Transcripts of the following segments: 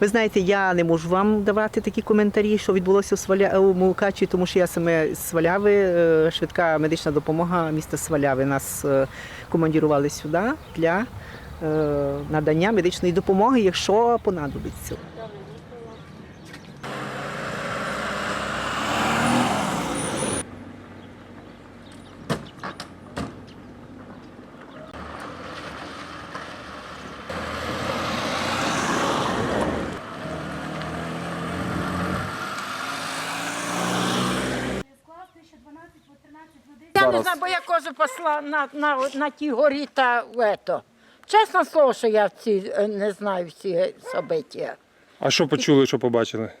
Ви знаєте, я не можу вам давати такі коментарі, що відбулося у, Сваля... у Мукачі, тому що я саме з Сваляви, е, швидка медична допомога міста Сваляви. Нас е, командірували сюди для е, надання медичної допомоги, якщо понадобиться. Я не знаю, бо я кожу посла на, на, на тій горі та в ето. Чесно слово, що я ці, е, не знаю всі собиття. А що почули, що побачили?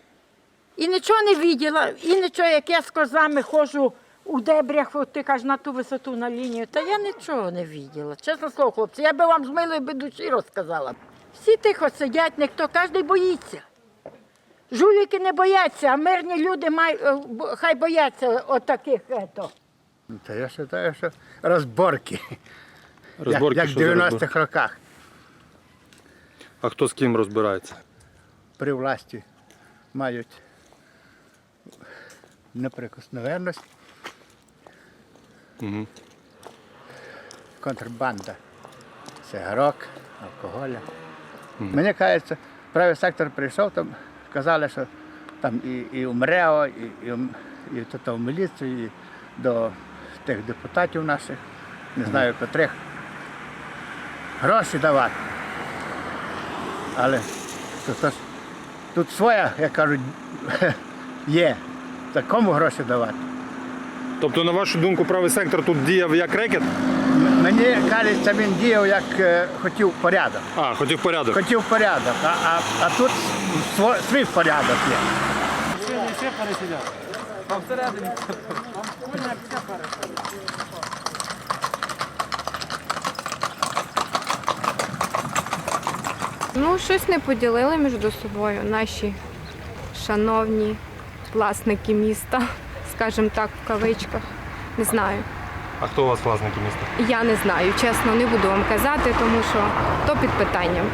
І нічого не бачила, і нічого, як я з козами ходжу у дебрях, от ти кажеш, на ту висоту на лінію, та я нічого не бачила. Чесно слово, хлопці, я би вам з милої би душі розказала. Всі тихо сидять, ніхто, кожен боїться. Жуліки не бояться, а мирні люди май, е, бо- хай бояться отаких ето. Та я вважаю, що розборки, Розборки, як, як в 90-х роках А хто з ким розбирається? при власті мають неприкосновенність. Угу. Контрбанда цигарок, алкоголя. Мені кажеться, правий сектор прийшов, там казали, що там і, і МРЕО, і, і, і тут в міліцію, і до тих депутатів наших, не знаю котрих, гроші давати. Але тут, тут, тут своя, як кажуть, є. Та кому гроші давати? Тобто, на вашу думку, правий сектор тут діяв як рекет? М- Мені кажеться, він діяв як е, хотів порядок. А, хотів порядок. Хотів порядок, а, а, а тут сво- свій порядок є. Ну, щось не поділили між собою наші шановні власники міста, скажімо так, в кавичках. Не знаю. А хто у вас власники міста? Я не знаю, чесно, не буду вам казати, тому що то під питанням.